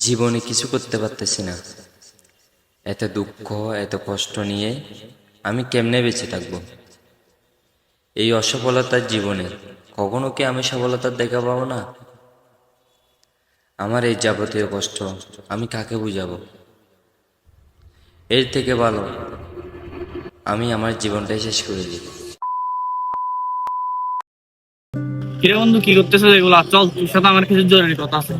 জীবনে কিছু করতে পারতেছি না। এত দুঃখ, এত কষ্ট নিয়ে আমি কেমনে বেঁচে থাকব? এই অসফলতার জীবনে কখনো কি আমি সফলতার দেখা পাবো না? আমার এই যাবতীয় কষ্ট আমি কাকে বুঝাবো? এর থেকে ভালো, আমি আমার জীবনটাই শেষ করে দিই। কিরে বন্ধু, কি করতেছো এগুলো? চল, তোর সাথে আমার কিছু জরুরি কথা আছে।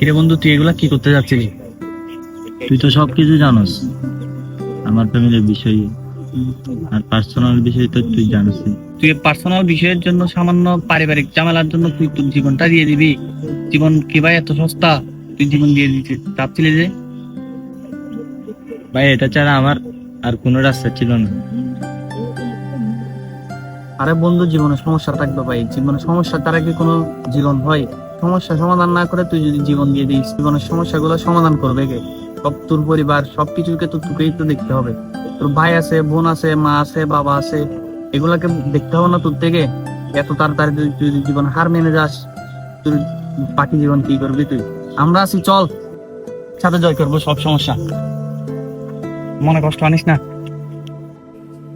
কিরে বন্ধু তুই এগুলা কি করতে যাচ্ছিলি? তুই তো সবকিছু জানোস। আমার ফ্যামিলির বিষয়ে আর পার্সোনাল বিষয় তো তুই জানিসই। তুই পার্সোনাল বিষয়ের জন্য সামান্য পারিবারিক ঝামেলার জন্য তুই তোর জীবনটা দিয়ে দিবি। জীবন কি ভাই এত সস্তা? তুই জীবন দিয়ে দিতে চাচ্ছিলি যে? ভাই এটা ছাড়া আমার আর কোনো রাস্তা ছিল না। আরে বন্ধু জীবনে সমস্যা থাকবে ভাই। জীবনে সমস্যা তারা কি কোনো জীবন হয়? সমস্যা সমাধান না করে তুই যদি জীবন দিয়ে দিস, জীবনের সমস্যাগুলো সমাধান করবে কে? সব তোর পরিবার, সবকিছুকে তো তোকেই তো দেখতে হবে। তোর ভাই আছে, বোন আছে, মা আছে, বাবা আছে, এগুলাকে দেখতে হবে না তোর থেকে। এত তাড়াতাড়ি তুই জীবন হার মেনে যাস তুই বাকি জীবন কি করবি তুই? আমরা আছি, চল। সাথে জয় করব, সব সমস্যা। মনে কষ্ট আনিস না?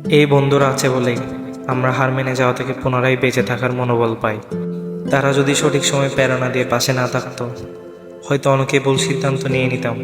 এই বন্ধুরা আছে বলেই আমরা হার মেনে যাওয়া থেকে পুনরায় বেঁচে থাকার মনোবল পাই। তারা যদি সঠিক সময় প্রেরণা দিয়ে পাশে না থাকতো, হয়তো অনেকে ভুল সিদ্ধান্ত নিয়ে নিতাম।